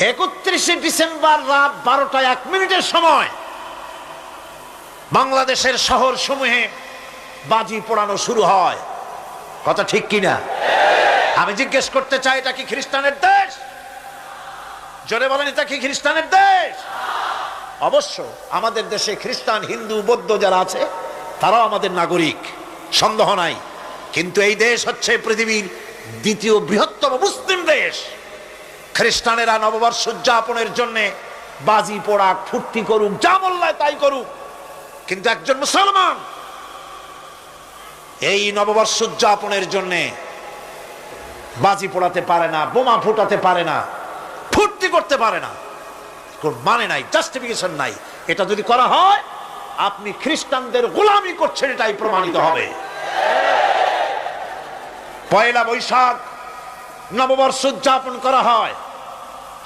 একত্রিশে ডিসেম্বর রাত বারোটা এক মিনিটের সময় বাংলাদেশের শহর সমূহে বাজি পোড়ানো শুরু হয়। কথা ঠিক কিনা? আমি জিজ্ঞেস করতে চাই, এটা কি খ্রিস্টানের দেশ? জোরে বলেন, এটা কি খ্রিস্টানের দেশ? অবশ্য আমাদের দেশে খ্রিস্টান, হিন্দু, বৌদ্ধ যারা আছে, তারাও আমাদের নাগরিক, সন্দেহ নাই। কিন্তু এই দেশ হচ্ছে পৃথিবীর দ্বিতীয় বৃহত্তম মুসলিম দেশ। খ্রিস্টানেরা নববর্ষ উদযাপনের জন্য বাজি পোড়াক ফুর্তি করুক, যা মোল্লায় তাই করুক। কিন্তু একজন মুসলমান এই নববর্ষ উদযাপনের জন্য বাজি পোড়াতে পারে না, বোমা ফুটাতে পারে না, ফুর্তি করতে পারে না। মানে নাই জাস্টিফিকেশন নাই। এটা যদি করা হয়, আপনি খ্রিস্টানদের গোলামি করছেন, এটাই প্রমাণিত হবে। পয়লা বৈশাখ নববর্ষ উদযাপন করা হয়।